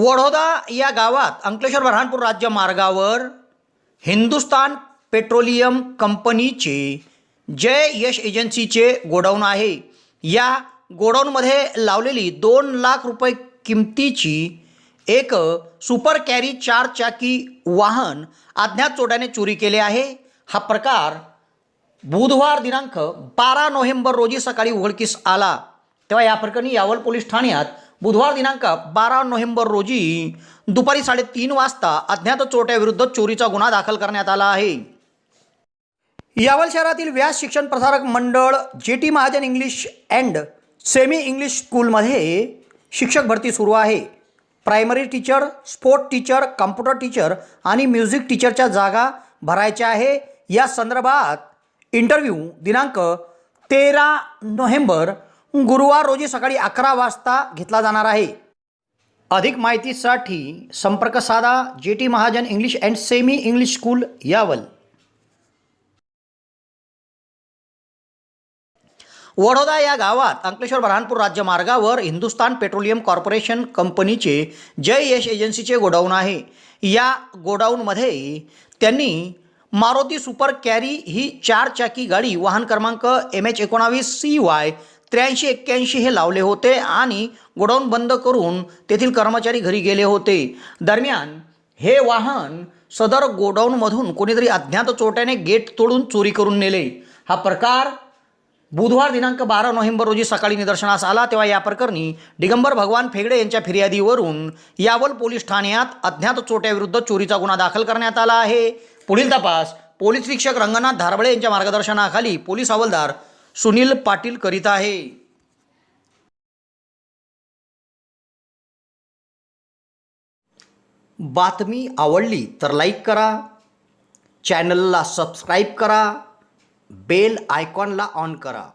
वडोदा या गावात अंकलेश्वर बऱ्हाणपूर राज्य मार्गावर हिंदुस्तान पेट्रोलियम कंपनीचे जय यश एजन्सीचे गोडाऊन आहे. या गोडाऊनमध्ये लावलेली दोन लाख रुपये किमतीची एक सुपर कॅरी चार चाकी वाहन अज्ञात चोड्याने चोरी केले आहे. हा प्रकार बुधवार दिनांक बारा नोव्हेंबर रोजी सकाळी उघडकीस आला. तेव्हा या प्रकरणी यावल पोलीस ठाण्यात बुधवार दिनांक बारा नोव्हेंबर रोजी दुपारी साडेतीन वाजता अज्ञात चोरट्याविरुद्ध चोरीचा गुन्हा दाखल करण्यात आला आहे. यावल शहरातील व्यास शिक्षण प्रसारक मंडळ J T Mahajan English and semi English स्कूलमध्ये शिक्षक भरती सुरू आहे. Primary teacher sport teacher computer teacher आणि म्युझिक टीचरच्या जागा भरायच्या आहे. या संदर्भात इंटरव्ह्यू दिनांक तेरा नोव्हेंबर गुरुवार रोजी सकाळी अकरा वाजता घेतला जाणार आहे. अधिक माहितीसाठी संपर्क साधा J T Mahajan English and semi English school Yawal. Vadoda या गावात अंकलेश्वर बऱ्हाणपूर राज्य मार्गावर हिंदुस्तान पेट्रोलियम कॉर्पोरेशन कंपनीचे जय यश एजन्सीचे गोडाऊन आहे. या गोडाऊनमध्ये त्यांनी मारुती सुपर कॅरी ही चार चाकी गाडी वाहन क्रमांक एम एच एकोणावीस सी वाय त्र्याऐंशी एक्क्याऐंशी हे लावले होते आणि गोडाऊन बंद करून तेथील कर्मचारी घरी गेले होते. दरम्यान हे वाहन सदर गोडाऊनमधून कोणीतरी अज्ञात चोट्याने गेट तोडून चोरी करून नेले. हा प्रकार बुधवार दिनांक बारा नोव्हेंबर रोजी सकाळी निदर्शनास आला. तेव्हा या प्रकरणी दिगंबर भगवान फेगडे यांच्या फिर्यादीवरून यावल पोलीस ठाण्यात अज्ञात चोट्याविरुद्ध चोरीचा गुन्हा दाखल करण्यात आला आहे. पुढील तपास पोलीस निरीक्षक रंगनाथ धारबळे यांच्या मार्गदर्शनाखाली पोलीस हवालदार सुनील पाटील करीत आहे. बातमी आवडली तर लाईक करा. चॅनलला सबस्क्राईब करा. बेल आयकॉनला ऑन करा.